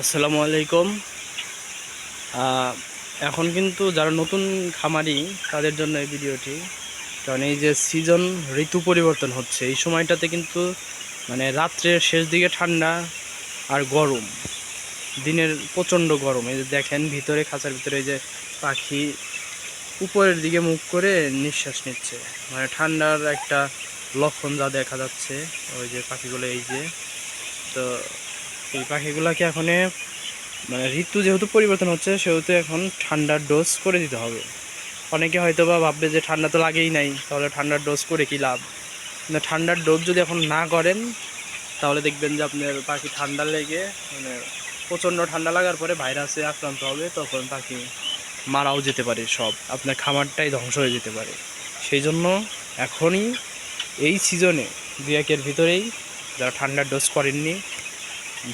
আসসালামু আলাইকুম। এখন কিন্তু যারা নতুন খামারি, তাদের জন্য এই ভিডিওটি। কারণ এই যে সিজন ঋতু পরিবর্তন হচ্ছে, এই সময়টাতে কিন্তু মানে রাত্রের শেষ দিকে ঠান্ডা আর গরম। দিনের প্রচণ্ড গরম। এই যে দেখেন, ভিতরে, খাঁচার ভিতরে এই যে পাখি উপরের দিকে মুখ করে নিঃশ্বাস নিচ্ছে। মানে ঠান্ডার একটা লক্ষণ যা দেখা যাচ্ছে, ওই যে পাখিগুলো এই যে। তো এই পাখিগুলোকে এখন মানে ঋতু যেহেতু পরিবর্তন হচ্ছে, সেহেতু এখন ঠান্ডার ডোজ করে দিতে হবে। অনেকে হয়তো বা ভাববে যে ঠান্ডা তো লাগেই নাই, তাহলে ঠান্ডার ডোজ করে কি লাভ? কিন্তু ঠান্ডার ডোজ যদি এখন না করেন, তাহলে দেখবেন যে আপনার পাখি ঠান্ডা লেগে মানে প্রচণ্ড ঠান্ডা লাগার পরে ভাইরাসে আক্রান্ত হবে, তখন পাখি মারাও যেতে পারে সব। আপনার খামারটাই ধ্বংস হয়ে যেতে পারে। সেই জন্য এখনই এই সিজনে দু একের ভিতরেই যারা ঠান্ডার ডোজ করেননি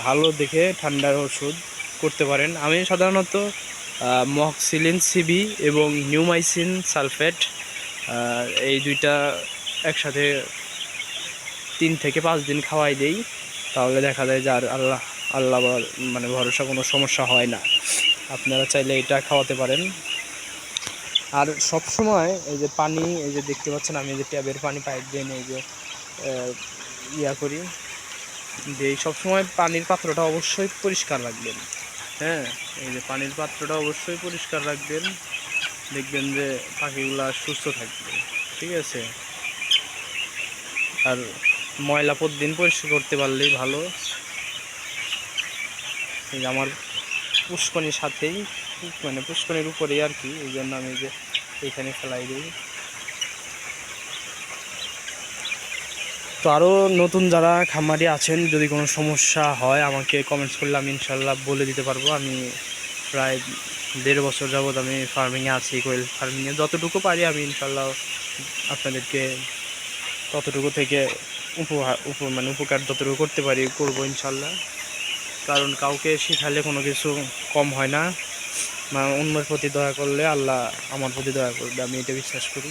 ভালো দেখে ঠান্ডার ওষুধ করতে পারেন। আমি সাধারণত মক্সিলিন সিবি এবং নিউমাইসিন সালফেট এই দুইটা একসাথে তিন থেকে পাঁচ দিন খাওয়াই দেই। তাহলে দেখা যায় যে আর আল্লাহ আল্লাহ মানে ভরসা কোনো সমস্যা হয় না। আপনারা চাইলে এটা খাওয়াতে পারেন। আর সব সময় এই যে পানি, এই যে দেখতে পাচ্ছেন, আমি যে ট্যাবের পানি পাইপ দিয়ে এই যে ইয়া করি যে সবসময় পানির পাত্রটা অবশ্যই পরিষ্কার রাখবেন। হ্যাঁ এই যে পানির পাত্রটা অবশ্যই পরিষ্কার রাখবেন। দেখবেন যে পাখিগুলা সুস্থ থাকবে, ঠিক আছে? আর ময়লা প্রতিদিন পরিষ্কার করতে পারলেই ভালো। এই যে আমার পুষ্কনির সাথেই মানে পুষ্কনির উপরেই আর কি, এই জন্য আমি যে এইখানে ফেলাই দিই। তো আরও নতুন যারা খামারি আছেন, যদি কোনো সমস্যা হয়, আমাকে কমেন্টস করলে আমি ইনশাল্লাহ বলে দিতে পারব। আমি প্রায় দেড় বছর যাবৎ আমি ফার্মিংয়ে আছি কোয়েল ফার্মিংয়ে যতটুকু পারি আমি ইনশাল্লাহ আপনাদেরকে ততটুকু থেকে উপহার, উপ মানে উপকার যতটুকু করতে পারি করব ইনশাল্লাহ কারণ কাউকে শিখালে কোনো কিছু কম হয় না। বা অন্যের প্রতি দয়া করলে আল্লাহ আমার প্রতি দয়া করবে, আমি এটা বিশ্বাস করি।